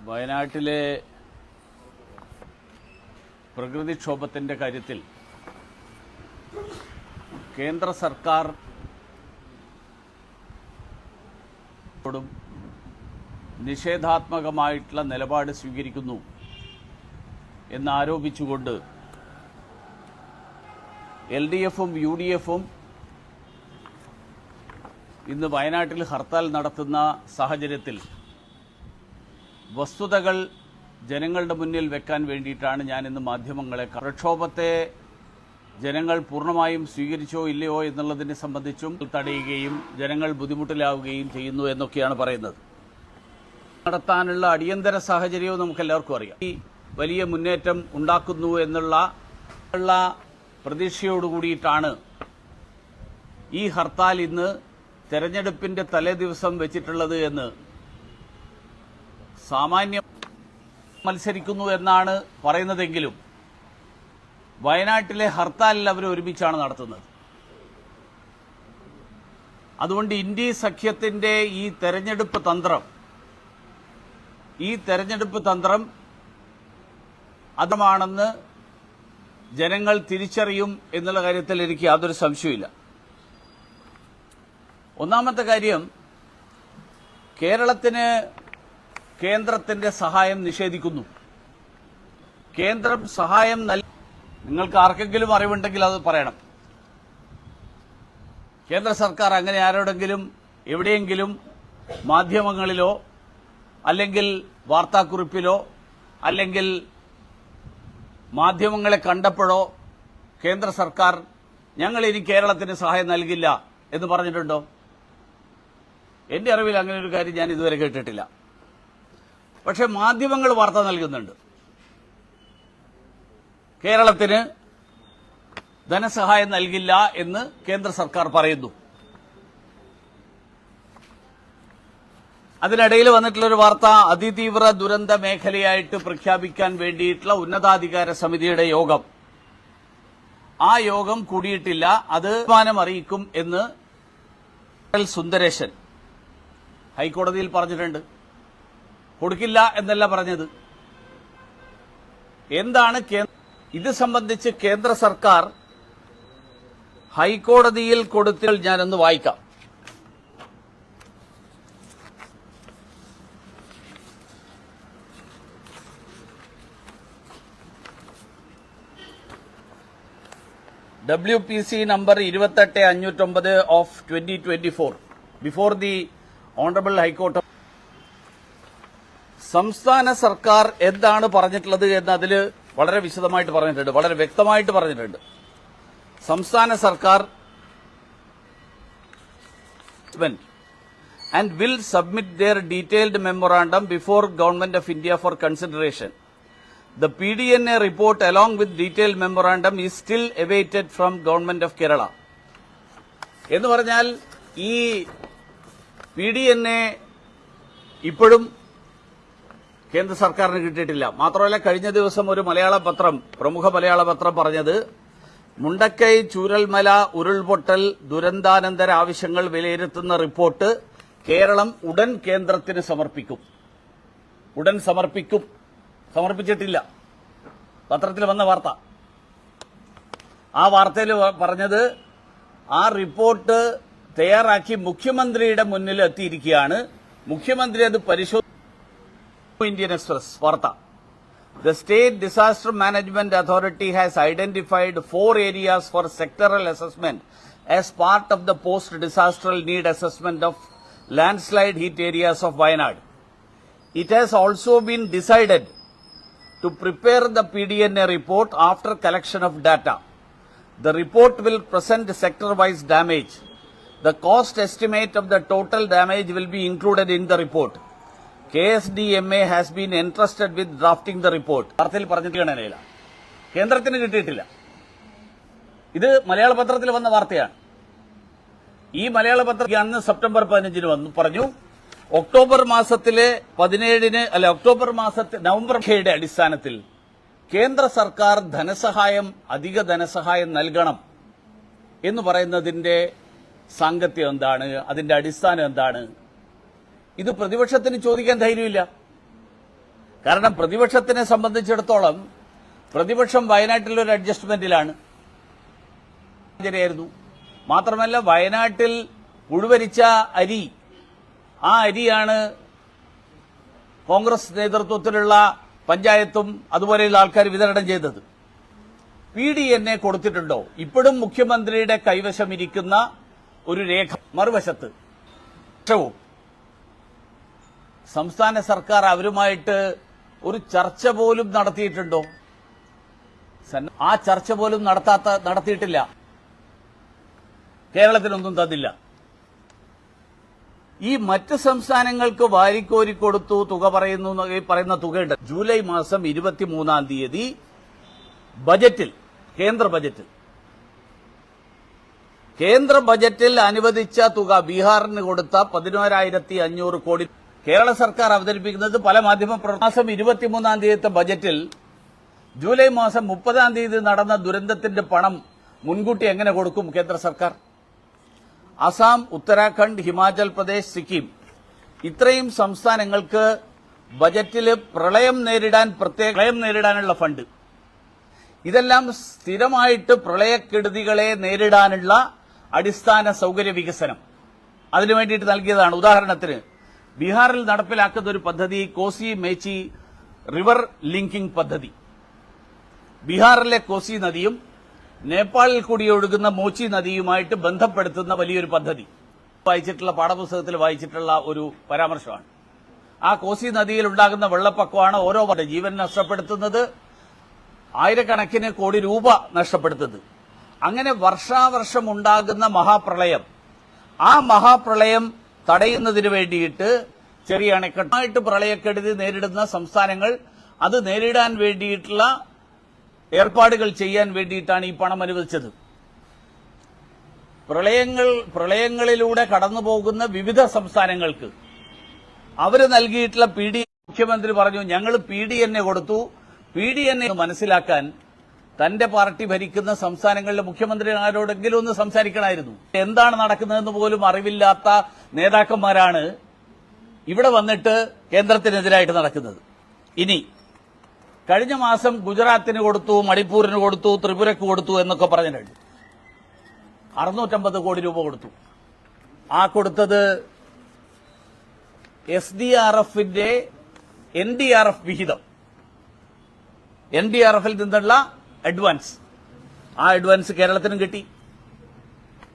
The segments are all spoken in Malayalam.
വയനാട്ടിലെ പ്രകൃതിക്ഷോഭത്തിന്റെ കാര്യത്തിൽ കേന്ദ്ര സർക്കാർ നിഷേധാത്മകമായിട്ടുള്ള നിലപാട് സ്വീകരിക്കുന്നു എന്നാരോപിച്ചുകൊണ്ട് എൽ ഡി എഫും യു ഡി എഫും ഇന്ന് വയനാട്ടിൽ ഹർത്താൽ നടത്തുന്ന സാഹചര്യത്തിൽ വസ്തുതകൾ ജനങ്ങളുടെ മുന്നിൽ വെക്കാൻ വേണ്ടിയിട്ടാണ് ഞാൻ മാധ്യമങ്ങളെ പ്രക്ഷോഭത്തെ ജനങ്ങൾ പൂർണമായും സ്വീകരിച്ചോ ഇല്ലയോ എന്നുള്ളതിനെ സംബന്ധിച്ചും തടയുകയും ജനങ്ങൾ ബുദ്ധിമുട്ടിലാവുകയും ചെയ്യുന്നു എന്നൊക്കെയാണ് പറയുന്നത്. നടത്താനുള്ള അടിയന്തര സാഹചര്യവും നമുക്ക് എല്ലാവർക്കും അറിയാം. ഈ വലിയ മുന്നേറ്റം ഉണ്ടാക്കുന്നു എന്നുള്ള പ്രതീക്ഷയോടുകൂടിയിട്ടാണ് ഈ ഹർത്താൽ ഇന്ന് തെരഞ്ഞെടുപ്പിന്റെ തലേ ദിവസം വെച്ചിട്ടുള്ളത് എന്ന് സാമാന്യം മത്സരിക്കുന്നു എന്നാണ് പറയുന്നതെങ്കിലും വയനാട്ടിലെ ഹർത്താലിൽ അവർ ഒരുമിച്ചാണ് നടത്തുന്നത്. അതുകൊണ്ട് ഇന്ത്യ സഖ്യത്തിന്റെ ഈ തെരഞ്ഞെടുപ്പ് തന്ത്രം ഈ തെരഞ്ഞെടുപ്പ് തന്ത്രം അതമാണെന്ന് ജനങ്ങൾ തിരിച്ചറിയും എന്നുള്ള കാര്യത്തിൽ എനിക്ക് യാതൊരു സംശയമില്ല ഒന്നാമത്തെ കാര്യം കേരളത്തിന് കേന്ദ്രത്തിന്റെ സഹായം നിഷേധിക്കുന്നു. കേന്ദ്രം സഹായം നൽ നിങ്ങൾക്ക് ആർക്കെങ്കിലും അറിവുണ്ടെങ്കിൽ അത് പറയണം. കേന്ദ്ര സർക്കാർ അങ്ങനെ ആരോടെങ്കിലും എവിടെയെങ്കിലും മാധ്യമങ്ങളിലോ അല്ലെങ്കിൽ വാർത്താക്കുറിപ്പിലോ അല്ലെങ്കിൽ മാധ്യമങ്ങളെ കണ്ടപ്പോഴോ കേന്ദ്ര സർക്കാർ ഞങ്ങൾ ഇനി കേരളത്തിന് സഹായം നൽകില്ല എന്ന് പറഞ്ഞിട്ടുണ്ടോ? എന്റെ അറിവിൽ അങ്ങനെ ഒരു കാര്യം ഞാൻ ഇതുവരെ കേട്ടിട്ടില്ല. പക്ഷെ മാധ്യമങ്ങൾ വാർത്ത നൽകുന്നുണ്ട്. കേരളത്തിന് ധനസഹായം നൽകില്ല എന്ന് കേന്ദ്ര സർക്കാർ പറയുന്നു. അതിനിടയിൽ വന്നിട്ടുള്ള ഒരു വാർത്ത അതിതീവ്ര ദുരന്ത മേഖലയായിട്ട് പ്രഖ്യാപിക്കാൻ വേണ്ടിയിട്ടുള്ള ഉന്നതാധികാര സമിതിയുടെ യോഗം. ആ യോഗം കൂടിയിട്ടില്ല അത് തീരുമാനം അറിയിക്കും എന്ന്. സുന്ദരേശൻ ഹൈക്കോടതിയിൽ പറഞ്ഞിട്ടുണ്ട്. കൊടുക്കില്ല എന്നല്ല പറഞ്ഞത്. എന്താണ് കേ- ഇത് സംബന്ധിച്ച് കേന്ദ്ര സർക്കാർ ഹൈക്കോടതിയിൽ കൊടുത്തിൽ ഞാനൊന്ന് വായിക്കാം. ഡബ്ല്യു പി സി നമ്പർ ഇരുപത്തെട്ട് അഞ്ഞൂറ്റൊമ്പത് of twenty twenty four before the honourable high court സംസ്ഥാന സർക്കാർ എന്താണ് പറഞ്ഞിട്ടുള്ളത് എന്ന് അതിൽ വളരെ വിശദമായിട്ട് പറഞ്ഞിട്ടുണ്ട് വളരെ വ്യക്തമായിട്ട് പറഞ്ഞിട്ടുണ്ട്. സംസ്ഥാന സർക്കാർ and will submit their detailed memorandum before government of India for consideration the P D N A report along with detailed memorandum is still awaited from government of Kerala എന്ന് പറഞ്ഞാൽ ഈ പി ഡി എൻ എ ഇപ്പോഴും കേന്ദ്ര സർക്കാരിന് കിട്ടിയിട്ടില്ല. മാത്രമല്ല കഴിഞ്ഞ ദിവസം ഒരു മലയാള പത്രം പ്രമുഖ മലയാള പത്രം പറഞ്ഞത് മുണ്ടക്കൈ ചൂരൽമല ഉരുൾപൊട്ടൽ ദുരന്താനന്തര ആവശ്യങ്ങൾ വിലയിരുത്തുന്ന റിപ്പോർട്ട് കേരളം ഉടൻ കേന്ദ്രത്തിന് സമർപ്പിക്കും. ഉടൻ സമർപ്പിക്കും. സമർപ്പിച്ചിട്ടില്ല. പത്രത്തിൽ വന്ന വാർത്ത. ആ വാർത്തയിൽ പറഞ്ഞത് ആ റിപ്പോർട്ട് തയ്യാറാക്കി മുഖ്യമന്ത്രിയുടെ മുന്നിൽ എത്തിയിരിക്കുകയാണ്. മുഖ്യമന്ത്രി അത് പരിശോധന Indian Express, Varta. The State Disaster Management Authority has identified four areas for sectoral assessment as part of the post-disastral need assessment of landslide hit areas of Wayanad. It has also been decided to prepare the PDNA report after collection of data. The report will present sector-wise damage. The cost estimate of the total damage will be included in the report. KSDMA has been entrusted with drafting the report വാർത്തയിൽ പറഞ്ഞിട്ടില്ല കേന്ദ്രത്തിന് കിട്ടിയിട്ടില്ല. ഇത് മലയാള പത്രത്തിൽ വന്ന വാർത്തയാണ്. ഈ മലയാള പത്രം അന്ന് സെപ്റ്റംബർ പതിനഞ്ചിന് വന്നു. പറഞ്ഞു ഒക്ടോബർ മാസത്തിലെ പതിനേഴിന് അല്ല ഒക്ടോബർ മാസത്തെ നവംബർ യുടെ അടിസ്ഥാനത്തിൽ കേന്ദ്ര സർക്കാർ ധനസഹായം അധിക ധനസഹായം നൽകണം എന്ന് പറയുന്നതിന്റെ സാങ്കത്യം എന്താണ്? അതിന്റെ അടിസ്ഥാനം എന്താണ്? ഇത് പ്രതിപക്ഷത്തിന് ചോദിക്കാൻ ധൈര്യമില്ല. കാരണം പ്രതിപക്ഷത്തിനെ സംബന്ധിച്ചിടത്തോളം പ്രതിപക്ഷം വയനാട്ടിൽ ഒരു അഡ്ജസ്റ്റ്മെന്റിലാണ്. സാഹചര്യമായിരുന്നു മാത്രമല്ല വയനാട്ടിൽ ഉഴുവരിച്ച അരി ആ അരിയാണ് കോൺഗ്രസ് നേതൃത്വത്തിലുള്ള പഞ്ചായത്തും അതുപോലെയുള്ള ആൾക്കാർ വിതരണം ചെയ്തത്. പി ഡി എന്നെ കൊടുത്തിട്ടുണ്ടോ? ഇപ്പോഴും മുഖ്യമന്ത്രിയുടെ കൈവശം ഇരിക്കുന്ന ഒരു രേഖ മറുവശത്ത്. വർഷവും സംസ്ഥാന സർക്കാർ അവരുമായിട്ട് ഒരു ചർച്ച പോലും നടത്തിയിട്ടുണ്ടോ? ആ ചർച്ച പോലും നടത്താത്ത നടത്തിയിട്ടില്ല. കേരളത്തിനൊന്നും തന്നില്ല. ഈ മറ്റ് സംസ്ഥാനങ്ങൾക്ക് വാരിക്കോരി കൊടുത്തു തുക പറയുന്നു പറയുന്ന തുകയുണ്ട്. ജൂലൈ മാസം ഇരുപത്തിമൂന്നാം തീയതി ബജറ്റിൽ കേന്ദ്ര ബജറ്റിൽ. കേന്ദ്ര ബജറ്റിൽ അനുവദിച്ച തുക ബീഹാറിന് കൊടുത്ത പതിനോരായിരത്തി അഞ്ഞൂറ് കോടി കേരള സർക്കാർ അവതരിപ്പിക്കുന്നത് പല മാധ്യമ മാസം ഇരുപത്തിമൂന്നാം തീയതിത്തെ ബജറ്റിൽ ജൂലൈ മാസം മുപ്പതാം തീയതി നടന്ന ദുരന്തത്തിന്റെ പണം മുൻകൂട്ടി എങ്ങനെ കൊടുക്കും കേന്ദ്ര സർക്കാർ? അസാം ഉത്തരാഖണ്ഡ് ഹിമാചൽ പ്രദേശ് സിക്കിം. ഇത്രയും സംസ്ഥാനങ്ങൾക്ക് ബജറ്റിൽ പ്രളയം നേരിടാൻ പ്രത്യേക പ്രളയം നേരിടാനുള്ള ഫണ്ട്. ഇതെല്ലാം സ്ഥിരമായിട്ട് പ്രളയക്കെടുതികളെ നേരിടാനുള്ള അടിസ്ഥാന സൗകര്യ വികസനം. അതിനു വേണ്ടിയിട്ട് നൽകിയതാണ്. ഉദാഹരണത്തിന് ബീഹാറിൽ നടപ്പിലാക്കുന്ന ഒരു പദ്ധതി കോസി മേച്ചി റിവർ ലിങ്കിംഗ് പദ്ധതി. ബീഹാറിലെ കോസി നദിയും നേപ്പാളിൽ കൂടി ഒഴുകുന്ന മോച്ചി നദിയുമായിട്ട് ബന്ധപ്പെടുത്തുന്ന വലിയൊരു പദ്ധതി. വായിച്ചിട്ടുള്ള പാഠപുസ്തകത്തിൽ വായിച്ചിട്ടുള്ള ഒരു പരാമർശമാണ്. ആ കോസി നദിയിൽ ഉണ്ടാകുന്ന വെള്ളപ്പൊക്കമാണ് ഓരോ ജീവൻ നഷ്ടപ്പെടുത്തുന്നത് ആയിരക്കണക്കിന് കോടി രൂപ നഷ്ടപ്പെടുത്തുന്നത്. അങ്ങനെ വർഷാവർഷം ഉണ്ടാകുന്ന മഹാപ്രളയം ആ മഹാപ്രളയം തടയുന്നതിന് വേണ്ടിയിട്ട് ചെറിയ അണക്കെട്ടായിട്ട് പ്രളയക്കെടുതി നേരിടുന്ന സംസ്ഥാനങ്ങൾ അത് നേരിടാൻ വേണ്ടിയിട്ടുള്ള ഏർപ്പാടുകൾ ചെയ്യാൻ വേണ്ടിയിട്ടാണ് ഈ പണം അനുവദിച്ചത്. പ്രളയങ്ങൾ പ്രളയങ്ങളിലൂടെ കടന്നുപോകുന്ന വിവിധ സംസ്ഥാനങ്ങൾക്ക് അവർ നൽകിയിട്ടുള്ള പി മുഖ്യമന്ത്രി പറഞ്ഞു ഞങ്ങൾ പി കൊടുത്തു. പി മനസ്സിലാക്കാൻ തന്റെ പാർട്ടി ഭരിക്കുന്ന സംസ്ഥാനങ്ങളിലെ മുഖ്യമന്ത്രി ആരോടെങ്കിലും ഒന്ന് സംസാരിക്കണമായിരുന്നു എന്താണ് നടക്കുന്നതെന്ന് പോലും അറിവില്ലാത്ത നേതാക്കന്മാരാണ് ഇവിടെ വന്നിട്ട് കേന്ദ്രത്തിനെതിരായിട്ട് നടക്കുന്നത്. ഇനി കഴിഞ്ഞ മാസം ഗുജറാത്തിന് കൊടുത്തു മണിപ്പൂരിന് കൊടുത്തു ത്രിപുരക്ക് കൊടുത്തു എന്നൊക്കെ പറഞ്ഞിട്ടുണ്ട് അറുന്നൂറ്റമ്പത് കോടി രൂപ കൊടുത്തു. ആ കൊടുത്തത് എസ് ഡി ആർ എഫിന്റെ എൻ ഡി ആർ എഫ് വിഹിതം. എൻ ഡി ആർ എഫിൽ നിന്നുള്ള അഡ്വാൻസ് ആ അഡ്വാൻസ് കേരളത്തിനും കിട്ടി.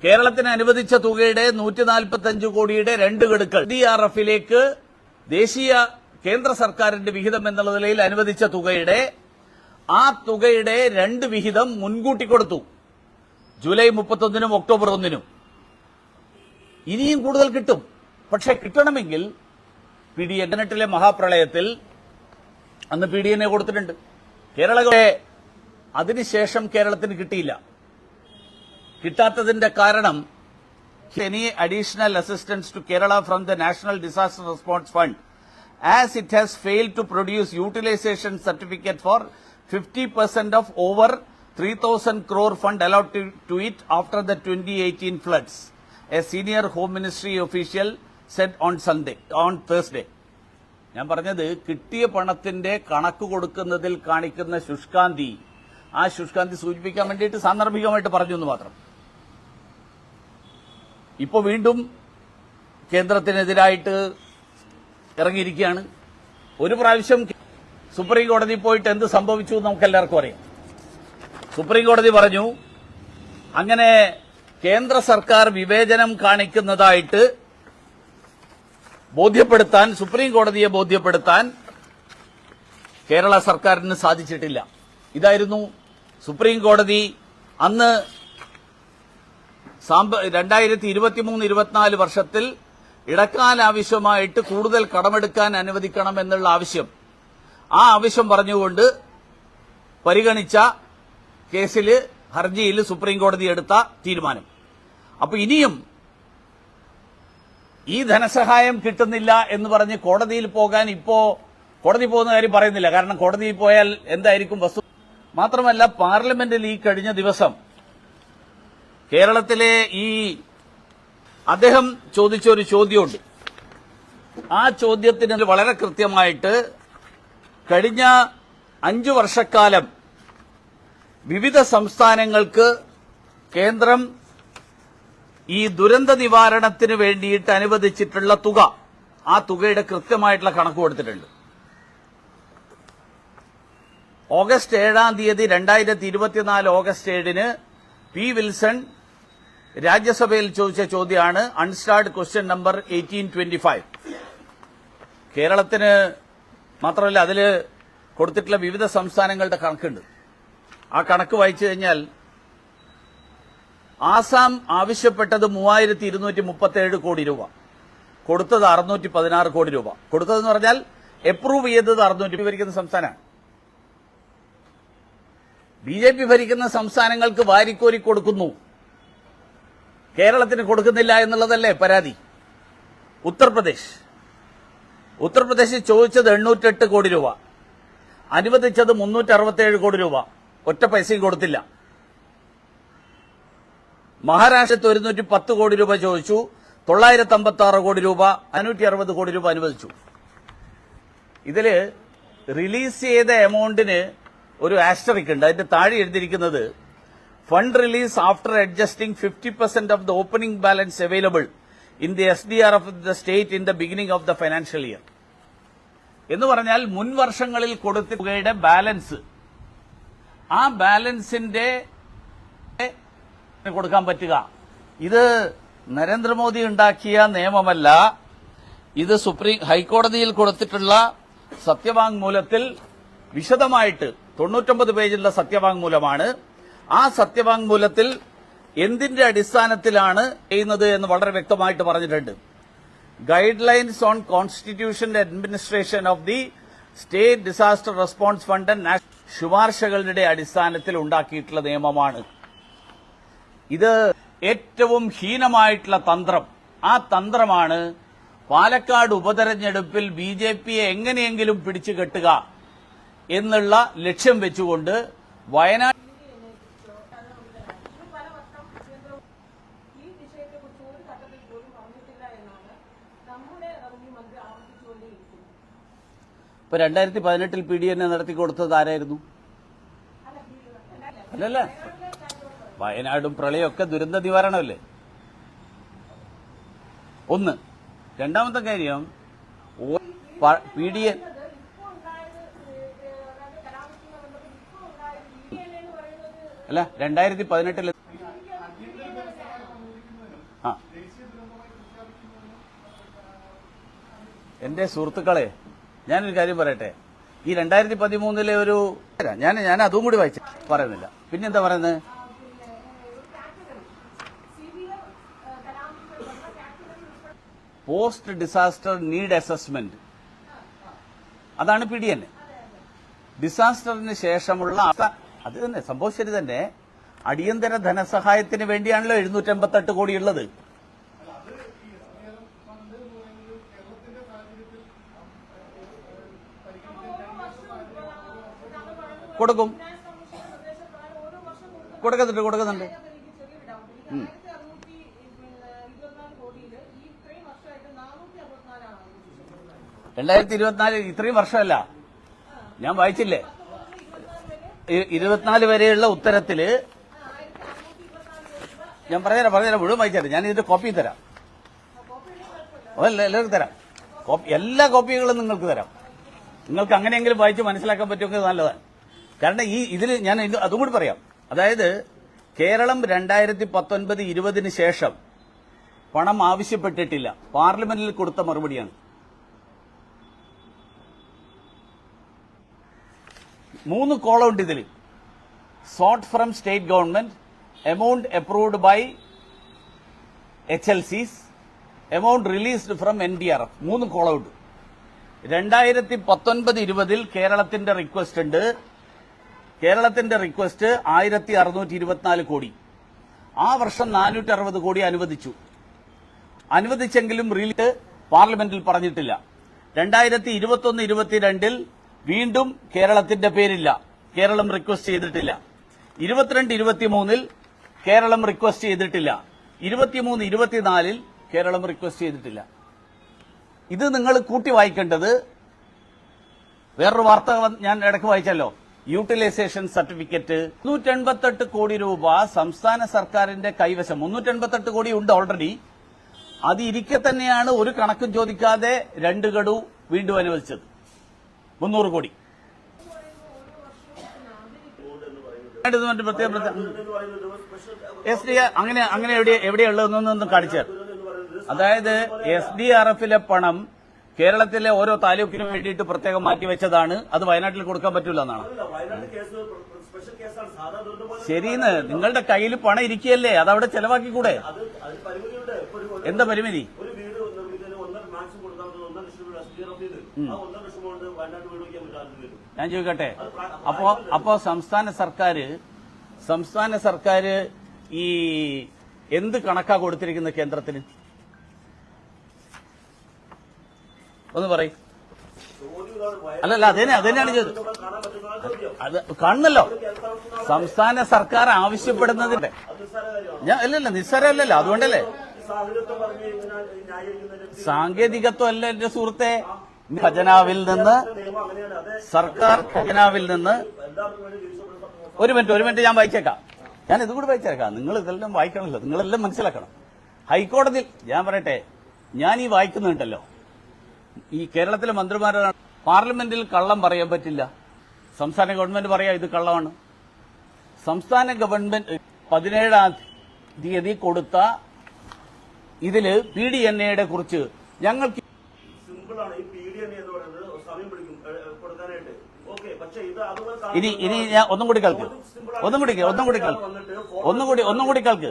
കേരളത്തിന് അനുവദിച്ച തുകയുടെ നൂറ്റി നാൽപ്പത്തി അഞ്ച് കോടിയുടെ രണ്ട് ഗഡുക്കൾ. ഡി ആർ എഫിലേക്ക് ദേശീയ കേന്ദ്ര സർക്കാരിന്റെ വിഹിതം എന്നുള്ള നിലയിൽ അനുവദിച്ച തുകയുടെ ആ തുകയുടെ രണ്ട് വിഹിതം മുൻകൂട്ടി കൊടുത്തു. ജൂലൈ മുപ്പത്തൊന്നിനും ഒക്ടോബർ ഒന്നിനും. ഇനിയും കൂടുതൽ കിട്ടും. പക്ഷെ കിട്ടണമെങ്കിൽ പി ഡി പതിനെട്ടിലെ മഹാപ്രളയത്തിൽ അന്ന് പി ഡി എന്നെ കൊടുത്തിട്ടുണ്ട്. കേരള അതിനുശേഷം കേരളത്തിന് കിട്ടിയില്ല. കിട്ടാത്തതിന്റെ കാരണം any additional assistance to Kerala from the national disaster response fund as it has fail to produce utilisation certificate for fifty percent of over three thousand crore fund allot to it after the twenty eighteen floods a senior home ministry official set on Sunday on Thursday ഞാൻ പറഞ്ഞത് കിട്ടിയ പണത്തിന്റെ കണക്ക് കൊടുക്കുന്നതിൽ കാണിക്കുന്ന ശുഷ്കാന്തി ആ ശുഷ്കാന്തി സൂചിപ്പിക്കാൻ വേണ്ടിയിട്ട് സാന്ദർഭികമായിട്ട് പറഞ്ഞു എന്ന് മാത്രം. ഇപ്പോൾ വീണ്ടും കേന്ദ്രത്തിനെതിരായിട്ട് ഇറങ്ങിയിരിക്കുകയാണ്. ഒരു പ്രാവശ്യം സുപ്രീം കോടതി പോയിട്ട് എന്ത് സംഭവിച്ചു നമുക്കെല്ലാവർക്കും അറിയാം. സുപ്രീം കോടതി പറഞ്ഞു അങ്ങനെ കേന്ദ്ര സർക്കാർ വിവേചനം കാണിക്കുന്നതായിട്ട് ബോധ്യപ്പെടുത്താൻ സുപ്രീം കോടതിയെ ബോധ്യപ്പെടുത്താൻ കേരള സർക്കാരിന് സാധിച്ചിട്ടില്ല. ഇതായിരുന്നു സുപ്രീം കോടതി അന്ന് രണ്ടായിരത്തി ഇരുപത്തിമൂന്ന് ഇരുപത്തിനാല് വർഷത്തിൽ ഇടക്കാല ആവശ്യമായിട്ട് കൂടുതൽ കടമെടുക്കാൻ അനുവദിക്കണം എന്നുള്ള ആവശ്യം. ആ ആവശ്യം പറഞ്ഞുകൊണ്ട് പരിഗണിച്ച കേസിൽ ഹർജിയിൽ സുപ്രീം കോടതി എടുത്ത തീരുമാനം. അപ്പൊ ഇനിയും ഈ ധനസഹായം കിട്ടുന്നില്ല എന്ന് പറഞ്ഞ് കോടതിയിൽ പോകാൻ ഇപ്പോ കോടതി പോകുന്ന കാര്യം പറയുന്നില്ല. കാരണം കോടതിയിൽ പോയാൽ എന്തായിരിക്കും വസ്തു മാത്രമല്ല പാർലമെന്റിൽ ഈ കഴിഞ്ഞ ദിവസം കേരളത്തിലെ ഈ അദ്ദേഹം ചോദിച്ച ഒരു ചോദ്യമുണ്ട്. ആ ചോദ്യത്തിന് വളരെ കൃത്യമായിട്ട് കഴിഞ്ഞ അഞ്ചു വർഷക്കാലം വിവിധ സംസ്ഥാനങ്ങൾക്ക് കേന്ദ്രം ഈ ദുരന്ത നിവാരണത്തിന് വേണ്ടിയിട്ട് അനുവദിച്ചിട്ടുള്ള തുക ആ തുകയുടെ കൃത്യമായിട്ടുള്ള കണക്ക് കൊടുത്തിട്ടുണ്ട്. ഓഗസ്റ്റ് ഏഴാം തീയതി രണ്ടായിരത്തി ഇരുപത്തിനാല് ഓഗസ്റ്റ് ഏഴിന് പി വിൽസൺ രാജ്യസഭയിൽ ചോദിച്ച ചോദ്യമാണ് unstarred question number eighteen twenty five കേരളത്തിന് മാത്രമല്ല അതിൽ കൊടുത്തിട്ടുള്ള വിവിധ സംസ്ഥാനങ്ങളുടെ കണക്കുണ്ട്. ആ കണക്ക് വായിച്ചു കഴിഞ്ഞാൽ ആസാം ആവശ്യപ്പെട്ടത് മൂവായിരത്തി ഇരുന്നൂറ്റി മുപ്പത്തേഴ് കോടി രൂപ. കൊടുത്തത് അറുന്നൂറ്റി പതിനാറ് കോടി രൂപ. കൊടുത്തതെന്ന് പറഞ്ഞാൽ അപ്രൂവ് ചെയ്തത് അറുന്നൂറ്റി വിവരിക്കുന്ന സംസ്ഥാനമാണ്. ബി ജെ പി ഭരിക്കുന്ന സംസ്ഥാനങ്ങൾക്ക് വാരിക്കോരി കൊടുക്കുന്നു. കേരളത്തിന് കൊടുക്കുന്നില്ല എന്നുള്ളതല്ലേ പരാതി? ഉത്തർപ്രദേശ്. ഉത്തർപ്രദേശിൽ ചോദിച്ചത് എണ്ണൂറ്റെട്ട് കോടി രൂപ. അനുവദിച്ചത് മുന്നൂറ്റി അറുപത്തേഴ് കോടി രൂപ. ഒറ്റ പൈസയും കൊടുത്തില്ല. മഹാരാഷ്ട്രത്ത് ഒരുന്നൂറ്റി പത്ത് കോടി രൂപ ചോദിച്ചു. തൊള്ളായിരത്തി അമ്പത്തി ആറ് കോടി രൂപ അഞ്ഞൂറ്റി അറുപത് കോടി രൂപ അനുവദിച്ചു. ഇതിൽ റിലീസ് ചെയ്ത എമൗണ്ടിന് ഒരു ആസ്റ്ററിക് ഉണ്ട്. അതിന്റെ താഴെ എഴുതിയിരിക്കുന്നത് fund release after adjusting fifty percent of the opening balance available in the S D R of the state in the beginning of the financial year എന്ന് പറഞ്ഞാൽ മുൻ വർഷങ്ങളിൽ കൊടുത്ത തുകയുടെ ബാലൻസ് ആ ബാലൻസിന്റെ കൊടുക്കാൻ പറ്റുക. ഇത് നരേന്ദ്രമോദി ഉണ്ടാക്കിയ നിയമമല്ല. ഇത് സുപ്രീം ഹൈക്കോടതിയിൽ കൊടുത്തിട്ടുള്ള സത്യവാങ്മൂലത്തിൽ വിശദമായിട്ട് തൊണ്ണൂറ്റൊമ്പത് പേജുള്ള സത്യവാങ്മൂലമാണ്. ആ സത്യവാങ്മൂലത്തിൽ എന്തിന്റെ അടിസ്ഥാനത്തിലാണ് ചെയ്യുന്നത് എന്ന് വളരെ വ്യക്തമായിട്ട് പറഞ്ഞിട്ടുണ്ട്. Guidelines on constitution administration of the state disaster response fund and ശുപാർശകളുടെ അടിസ്ഥാനത്തിൽ ഉണ്ടാക്കിയിട്ടുള്ള നിയമമാണ്. ഇത് ഏറ്റവും ഹീനമായിട്ടുള്ള തന്ത്രം. ആ തന്ത്രമാണ് പാലക്കാട് ഉപതെരഞ്ഞെടുപ്പിൽ ബി ജെ പിയെ എങ്ങനെയെങ്കിലും പിടിച്ചു കെട്ടുക എന്നുള്ള ലക്ഷ്യം വെച്ചുകൊണ്ട് വയനാട് ഇപ്പൊ രണ്ടായിരത്തി പതിനെട്ടിൽ പി ഡി എന്നെ നടത്തി കൊടുത്തത് ആരായിരുന്നു? അല്ലല്ല. വയനാടും പ്രളയമൊക്കെ ദുരന്ത നിവാരണമല്ലേ? ഒന്ന്. രണ്ടാമത്തെ കാര്യം പി ഡി എൻ ഇപ്പോൾ ഉണ്ടായത് അതായത് കലാപത്തിന് ബന്ധപ്പെട്ട് ഇപ്പോൾ ഉണ്ടായത് ഡി എൻ എന്ന് പറയുന്നത് അല്ല രണ്ടായിരത്തി പതിനെട്ടിൽ ആ. എന്റെ സുഹൃത്തുക്കളെ ഞാനൊരു കാര്യം പറയട്ടെ. ഈ രണ്ടായിരത്തി പതിമൂന്നിലെ ഒരു ഞാൻ ഞാൻ അതും കൂടി വായിച്ചു പറയുന്നില്ല. പിന്നെന്താ പറയുന്നത്? പോസ്റ്റ് ഡിസാസ്റ്റർ നീഡ് അസസ്മെന്റ് അതാണ് പി ഡി ഡിസാസ്റ്ററിന് ശേഷമുള്ള അത് തന്നെ സംഭവം ശരി തന്നെ. അടിയന്തര ധനസഹായത്തിന് വേണ്ടിയാണല്ലോ എഴുന്നൂറ്റമ്പത്തെട്ട് കോടി ഉള്ളത് കൊടുക്കും. കൊടുക്കുന്നുണ്ട് കൊടുക്കുന്നുണ്ട്. രണ്ടായിരത്തി ഇരുപത്തിനാല് ഇത്രയും വർഷമല്ല. ഞാൻ വായിച്ചില്ലേ? ഇരുപത്തിനാല് വരെയുള്ള ഉത്തരത്തിൽ ഞാൻ പറഞ്ഞുതരാം പറഞ്ഞുതരാം. മുഴുവൻ വായിച്ചാൽ ഞാൻ ഇതിന്റെ കോപ്പി തരാം. എല്ലാവർക്കും തരാം. കോപ്പി എല്ലാ കോപ്പികളും നിങ്ങൾക്ക് തരാം. നിങ്ങൾക്ക് അങ്ങനെയെങ്കിലും വായിച്ച് മനസ്സിലാക്കാൻ പറ്റുമെങ്കിൽ നല്ലതാണ്. കാരണം ഈ ഇതിൽ ഞാൻ അതും കൂടി പറയാം. അതായത് കേരളം രണ്ടായിരത്തി പത്തൊൻപത് ഇരുപതിന് ശേഷം പണം ആവശ്യപ്പെട്ടിട്ടില്ല. പാർലമെന്റിൽ കൊടുത്ത മറുപടിയാണ്. മൂന്ന് കോളം ഉണ്ട് ഇതിൽ sought from state government amount approved by H L C's amount released from N D R F മൂന്ന് കോളം ഉണ്ട്. രണ്ടായിരത്തി പത്തൊൻപത് ഇരുപതിൽ കേരളത്തിന്റെ റിക്വസ്റ്റ് ഉണ്ട്. കേരളത്തിന്റെ റിക്വസ്റ്റ് ആയിരത്തി അറുന്നൂറ്റി ഇരുപത്തിനാല് കോടി. ആ വർഷം നാനൂറ്റി അറുപത് കോടി അനുവദിച്ചു. അനുവദിച്ചെങ്കിലും റിലീറ്റ് പാർലമെന്റിൽ പറഞ്ഞിട്ടില്ല. രണ്ടായിരത്തി ഇരുപത്തൊന്ന് ഇരുപത്തിരണ്ടിൽ വീണ്ടും കേരളത്തിന്റെ പേരില്ല. കേരളം റിക്വസ്റ്റ് ചെയ്തിട്ടില്ല. ഇരുപത്തിരണ്ട് ഇരുപത്തിമൂന്നിൽ കേരളം റിക്വസ്റ്റ് ചെയ്തിട്ടില്ല. ഇരുപത്തിമൂന്ന് ഇരുപത്തിനാലിൽ കേരളം റിക്വസ്റ്റ് ചെയ്തിട്ടില്ല. ഇത് നിങ്ങൾ കൂട്ടി വായിക്കേണ്ടത് വേറൊരു വാർത്ത ഞാൻ ഇടയ്ക്ക് വായിച്ചല്ലോ. യൂട്ടിലൈസേഷൻ സർട്ടിഫിക്കറ്റ് മുന്നൂറ്റെൺപത്തെട്ട് കോടി രൂപ സംസ്ഥാന സർക്കാരിന്റെ കൈവശം. മുന്നൂറ്റെൺപത്തെട്ട് കോടി ഉണ്ട് ഓൾറെഡി അത് ഇരിക്കെ തന്നെയാണ് ഒരു കണക്കും ചോദിക്കാതെ രണ്ട് ഗഡു വീണ്ടും അനുവദിച്ചത്. മുന്നൂറ് കോടി. പ്രത്യേക പ്രത്യേക എസ് ഡി അങ്ങനെ അങ്ങനെ എവിടെ എവിടെയുള്ളതെന്നൊന്നും കാണിച്ചു തരാം. അതായത് എസ് ഡി ആർ എഫിലെ പണം കേരളത്തിലെ ഓരോ താലൂക്കിനും വേണ്ടിയിട്ട് പ്രത്യേകം മാറ്റിവെച്ചതാണ് അത് വയനാട്ടിൽ കൊടുക്കാൻ പറ്റില്ല എന്നാണ്. ശരിന്ന് നിങ്ങളുടെ കയ്യിൽ പണം ഇരിക്കുകയല്ലേ? അതവിടെ ഒരു ഒരു- എന്താ പരിമിതി? ഞാൻ ചോദിക്കട്ടെ? അപ്പോ അപ്പോ സംസ്ഥാന സർക്കാർ സംസ്ഥാന സർക്കാർ ഈ എന്ത് കണക്കാ കൊടുത്തിരിക്കുന്ന കേന്ദ്രത്തിന്? ഒന്ന് പറയും. അല്ല അല്ല വയനാട് അല്ലല്ല അതന്നെ അതന്നെയാണ് ചെയ്തത് അത് കാണുന്നല്ലോ. സംസ്ഥാന സർക്കാർ ആവശ്യപ്പെടുന്നതിന്റെ ഞാൻ അല്ലല്ല നിസ്സാരമല്ലല്ലോ അതുകൊണ്ടല്ലേ. സാങ്കേതികത്വം അല്ല എന്റെ സുഹൃത്തെ. ഖജനാവിൽ നിന്ന് സർക്കാർ ഖജനാവിൽ നിന്ന് ഒരു മിനിറ്റ് ഒരു മിനിറ്റ് ഞാൻ വായിച്ചേക്കാം. ഞാൻ ഇതും കൂടി വായിച്ചേക്കാം. നിങ്ങൾ ഇതെല്ലാം വായിക്കണമല്ലോ. നിങ്ങളെല്ലാം മനസ്സിലാക്കണം. ഹൈക്കോടതി ഞാൻ പറയട്ടെ ഞാൻ ഈ വായിക്കുന്നുണ്ടല്ലോ. ഈ കേരളത്തിലെ മന്ത്രിമാരാണ്. പാർലമെന്റിൽ കള്ളം പറയാൻ പറ്റില്ല. സംസ്ഥാന ഗവൺമെന്റ് പറയാം ഇത് കള്ളമാണ്. സംസ്ഥാന ഗവൺമെന്റ് പതിനേഴാം തീയതി കൊടുത്ത ഇതിൽ പി ഡി എൻ എയുടെ കുറിച്ച് ഞങ്ങൾക്ക് സിമ്പിൾ ആണ് ഈ പി ഡി എൻ എന്ന് പറയുന്നത് സമയം പിടിക്കും ഏ, ഏ, കൊടുക്കാനായിട്ട് ഓക്കെ പക്ഷെ ഇത് അതുപോലെ ഇനി ഇനി ഞാൻ ഒന്നും കൂടി കേൾക്ക്. ഒന്നും കൂടി ഒന്നും കൂടി കേൾക്ക്. ഒന്നും കൂടി ഒന്നും കൂടി കേൾക്ക്.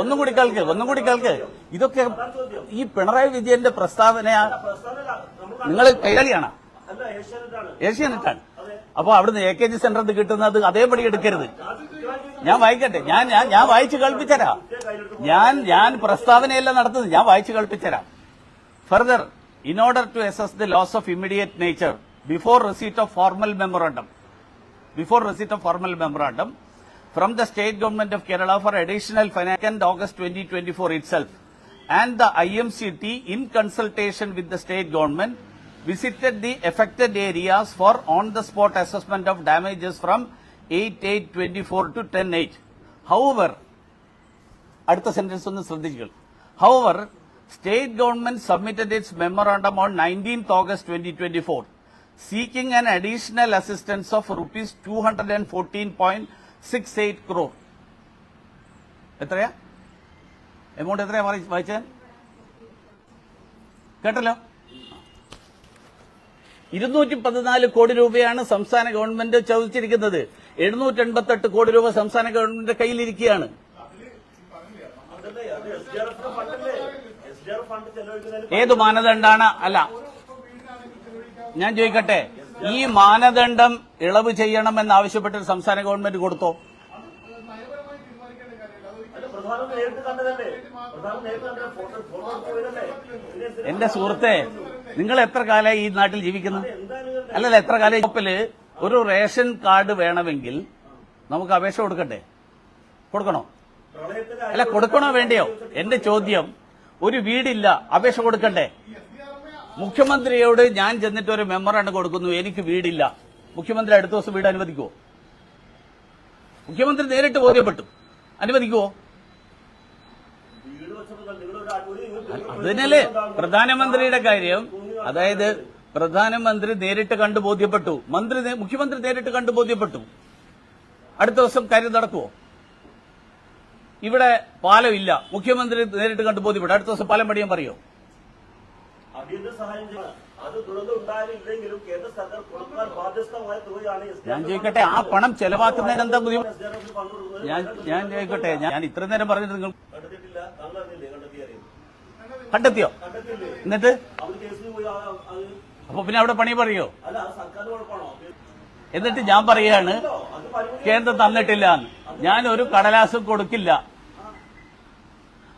ഒന്നും കൂടി കേൾക്ക് ഒന്നും കൂടി കേൾക്ക്. ഇതൊക്കെ ഈ പിണറായി വിജയന്റെ പ്രസ്താവന നിങ്ങൾ കൈകളിയാണ് ഏഷ്യാനെറ്റാണ് ഏഷ്യാനെറ്റാണ് അപ്പൊ അവിടുന്ന് എ കെ ജി സെന്ററിൽ കിട്ടുന്നത് അതേപടി എടുക്കരുത്. ഞാൻ വായിക്കട്ടെ. ഞാൻ ഞാൻ ഞാൻ വായിച്ചു കേൾപ്പിച്ചരാ. ഞാൻ ഞാൻ പ്രസ്താവനയല്ല നടത്തുന്നത്. ഞാൻ വായിച്ചു കേൾപ്പിച്ചരാ. Further in order to assess the loss of immediate nature Before receipt of formal memorandum before receipt of formal memorandum from the state government of Kerala for additional finance August 2024 itself. And the IMCT in consultation with the state government visited the affected areas for on-the-spot assessment of damages from 8-8-24 to 10-8. However, അടുത്ത സെന്റൻസ് ഒന്ന് ശ്രദ്ധിക്കുക however state government submitted its memorandum on nineteenth August twenty twenty four seeking an additional assistance of rupees two hundred and fourteen point six eight crore എത്രയാ? എമൗണ്ട് എത്രയാ വായിച്ചത്? കേട്ടല്ലോ? ഇരുന്നൂറ്റി പതിനാല് കോടി രൂപയാണ് സംസ്ഥാന ഗവൺമെന്റ് ചോദിച്ചിരിക്കുന്നത്. എഴുന്നൂറ്റി എൺപത്തെട്ട് കോടി രൂപ സംസ്ഥാന ഗവൺമെന്റിന്റെ കയ്യിലിരിക്കുകയാണ്. ഏത് മാനദണ്ഡാണ്? എസ് ഞാൻ ചോദിക്കട്ടെ ഈ മാനദണ്ഡം ഇളവ് ചെയ്യണമെന്ന് ആവശ്യപ്പെട്ട് സംസ്ഥാന ഗവൺമെന്റ് കൊടുത്തോ? എന്റെ സുഹൃത്തെ നിങ്ങൾ എത്ര കാലമായി ഈ നാട്ടിൽ ജീവിക്കുന്നു? അല്ലല്ല എത്ര കാലം ഷോപ്പിൽ ഒരു റേഷൻ കാർഡ് വേണമെങ്കിൽ നമുക്ക് അപേക്ഷ കൊടുക്കട്ടെ കൊടുക്കണോ? അല്ല കൊടുക്കണോ വേണ്ടിയോ? എന്റെ ചോദ്യം ഒരു വീടില്ല അപേക്ഷ കൊടുക്കണ്ടേ? മുഖ്യമന്ത്രിയോട് ഞാൻ ചെന്നിട്ട് ഒരു മെമ്മറാണ്ട് കൊടുക്കുന്നു. എനിക്ക് വീടില്ല. മുഖ്യമന്ത്രി അടുത്ത ദിവസം വീട് അനുവദിക്കുവോ? മുഖ്യമന്ത്രി നേരിട്ട് ബോധ്യപ്പെട്ടു. അനുവദിക്കുവോ? അതിനല്ലേ പ്രധാനമന്ത്രിയുടെ കാര്യം. അതായത് പ്രധാനമന്ത്രി നേരിട്ട് കണ്ടു ബോധ്യപ്പെട്ടു. മന്ത്രി മുഖ്യമന്ത്രി നേരിട്ട് കണ്ടു ബോധ്യപ്പെട്ടു. അടുത്ത ദിവസം കാര്യം നടക്കുവോ? ഇവിടെ പാലമില്ല മുഖ്യമന്ത്രി നേരിട്ട് കണ്ടു ബോധ്യപ്പെട്ടു. അടുത്ത ദിവസം പാലം പണിയാൻ പറയോ? ഞാൻ ചോദിക്കട്ടെ ആ പണം ചെലവാക്കുന്നതിന് എന്താ ബുദ്ധിമുട്ട് കൊടുക്കുന്നത് ഞാൻ ഞാൻ ചോദിക്കട്ടെ ഞാൻ ഇത്ര നേരം പറഞ്ഞിട്ട് നിങ്ങൾ കണ്ടെത്തിയോ എന്നിട്ട്? അപ്പൊ പിന്നെ അവിടെ പണി പറയോ? എന്നിട്ട് ഞാൻ പറയാണ് കേന്ദ്രം തന്നിട്ടില്ല ഞാൻ ഒരു കടലാസും കൊടുക്കില്ല.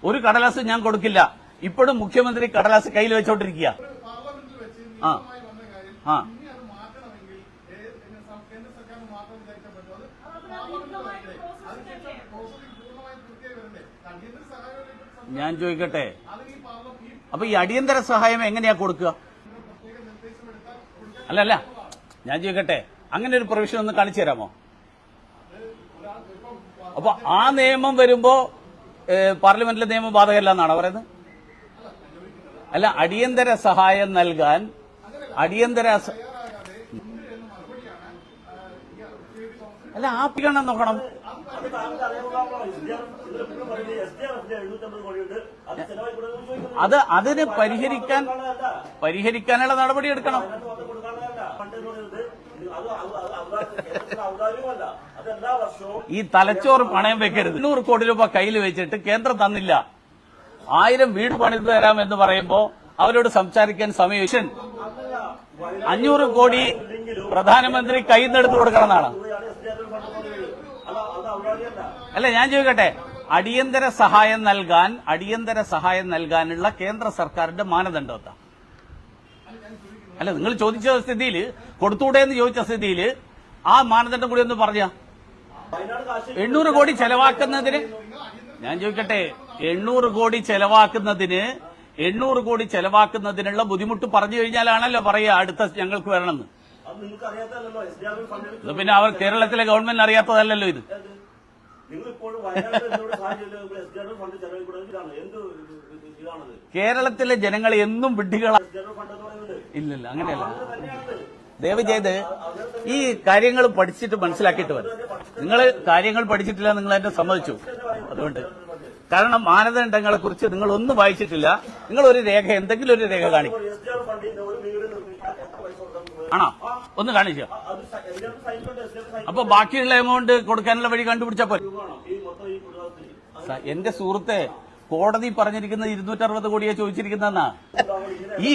ഒരു കടലാസ് ഞാൻ കൊടുക്കില്ല. ഇപ്പോഴും മുഖ്യമന്ത്രി കടലാസ് കയ്യിൽ വെച്ചോണ്ടിരിക്കുക. ആ. ഞാൻ ചോദിക്കട്ടെ? അപ്പൊ ഈ അടിയന്തര സഹായം എങ്ങനെയാ കൊടുക്കുക? അല്ല അല്ല. ഞാൻ ചോദിക്കട്ടെ? അങ്ങനെ ഒരു പ്രൊവിഷൻ ഒന്ന് കാണിച്ചു തരാമോ? അപ്പൊ ആ നിയമം വരുമ്പോ പാർലമെന്റിലെ നിയമം ബാധകമല്ല എന്നാണോ പറയുന്നത്? അല്ല അടിയന്തര സഹായം നൽകാൻ അടിയന്തര അല്ല ആ ആപ്പിക്കണം നോക്കണം. അത് അതിന് പരിഹരിക്കാൻ പരിഹരിക്കാനുള്ള നടപടി എടുക്കണം. ഈ തലച്ചോറ് പണയം വെക്കരുത്. നൂറ് കോടി രൂപ കയ്യിൽ വെച്ചിട്ട് കേന്ദ്രം തന്നില്ല. ആയിരം വീട് പണിത് തരാം എന്ന് പറയുമ്പോ അവരോട് സംസാരിക്കാൻ സമയം അഞ്ഞൂറ് കോടി പ്രധാനമന്ത്രി കയ്യിൽ നിന്ന് എടുത്തു കൊടുക്കണം എന്നാണ്. രൂപയാണ് എസ് ഡി ആർ ഫണ്ട് എന്ന് പറയുന്നത് അത് അത് ഔദാര്യമല്ല അല്ല ഞാൻ ചോദിക്കട്ടെ അടിയന്തര സഹായം നൽകാൻ അടിയന്തര സഹായം നൽകാനുള്ള കേന്ദ്ര സർക്കാരിന്റെ മാനദണ്ഡം എന്താ? അല്ല നിങ്ങൾ ചോദിച്ച സ്ഥിതിയിൽ കൊടുത്തൂടെ എന്ന് ചോദിച്ച സ്ഥിതിയിൽ ആ മാനദണ്ഡം കൂടി ഒന്ന് പറഞ്ഞ എണ്ണൂറ് കോടി ചെലവാക്കുന്നതിന് ഞാൻ ചോദിക്കട്ടെ എണ്ണൂറ് കോടി ചെലവാക്കുന്നതിന് എണ്ണൂറ് കോടി ചെലവാക്കുന്നതിനുള്ള ബുദ്ധിമുട്ട് പറഞ്ഞു കഴിഞ്ഞാലാണല്ലോ പറയുക അടുത്ത ഞങ്ങൾക്ക് വരണമെന്ന്. ഇത് പിന്നെ അവർ കേരളത്തിലെ ഗവൺമെന്റ് അറിയാത്തതല്ലല്ലോ ഇത്. കേരളത്തിലെ ജനങ്ങൾ എന്നും വിഡ്ഢികളാ ഇല്ലല്ലോ അങ്ങനെയല്ല. ദയവ് ചെയ്ത് ഈ കാര്യങ്ങൾ പഠിച്ചിട്ട് മനസ്സിലാക്കിയിട്ട് വരും. നിങ്ങൾ കാര്യങ്ങൾ പഠിച്ചിട്ടില്ല നിങ്ങൾ എന്നെ സമ്മതിച്ചു. അതുകൊണ്ട് കാരണം മാനദണ്ഡങ്ങളെ കുറിച്ച് നിങ്ങൾ ഒന്നും വായിച്ചിട്ടില്ല. നിങ്ങൾ ഒരു രേഖ എന്തെങ്കിലും ഒരു രേഖ കാണിക്കും. ആണോ? ഒന്ന് കാണിച്ചോ. അപ്പൊ ബാക്കിയുള്ള എമൗണ്ട് കൊടുക്കാനുള്ള വഴി കണ്ടുപിടിച്ചാ പോലെ എന്റെ സുഹൃത്തെ കോടതി പറഞ്ഞിരിക്കുന്നത് ഇരുന്നൂറ്ററുപത് കോടിയെ ചോദിച്ചിരിക്കുന്നതെന്നാ. ഈ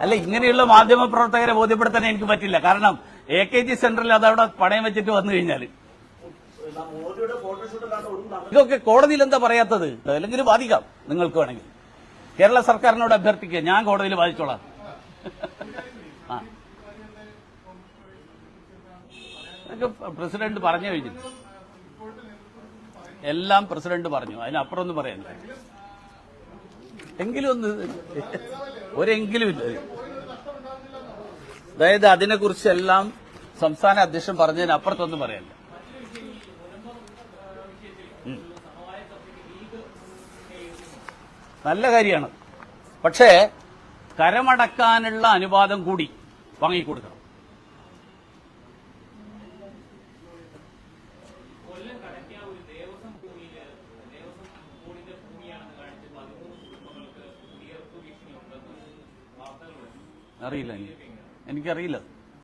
അല്ല ഇങ്ങനെയുള്ള മാധ്യമ പ്രവർത്തകരെ ബോധ്യപ്പെടുത്താൻ എനിക്ക് പറ്റില്ല. കാരണം എ കെ ജി സെന്ററിൽ അതവിടെ പണയം വെച്ചിട്ട് വന്നു കഴിഞ്ഞാൽ ഇതൊക്കെ കോടതിയിൽ എന്താ പറയാത്തത്? അല്ലെങ്കിൽ ബാധിക്കാം നിങ്ങൾക്ക് വേണമെങ്കിൽ. കേരള സർക്കാരിനോട് അഭ്യർത്ഥിക്കുക. ഞാൻ കോടതിയിൽ ബാധിച്ചോളാം പ്രസിഡന്റ് പറഞ്ഞു കഴിഞ്ഞു. എല്ലാം പ്രസിഡന്റ് പറഞ്ഞു. അതിനപ്പുറം ഒന്നും പറയാനില്ല. എങ്കിലും ഒന്ന് ഒരെങ്കിലും ഇല്ല. അതായത് അതിനെക്കുറിച്ചെല്ലാം സംസ്ഥാന അധ്യക്ഷൻ പറഞ്ഞതിന് അപ്പുറത്തൊന്നും പറയല്ല നല്ല കാര്യമാണ്. പക്ഷേ കരമടക്കാനുള്ള അനുവാദം കൂടി വാങ്ങിക്കൊടുക്കണം. അറിയില്ല. എനിക്കറിയില്ല.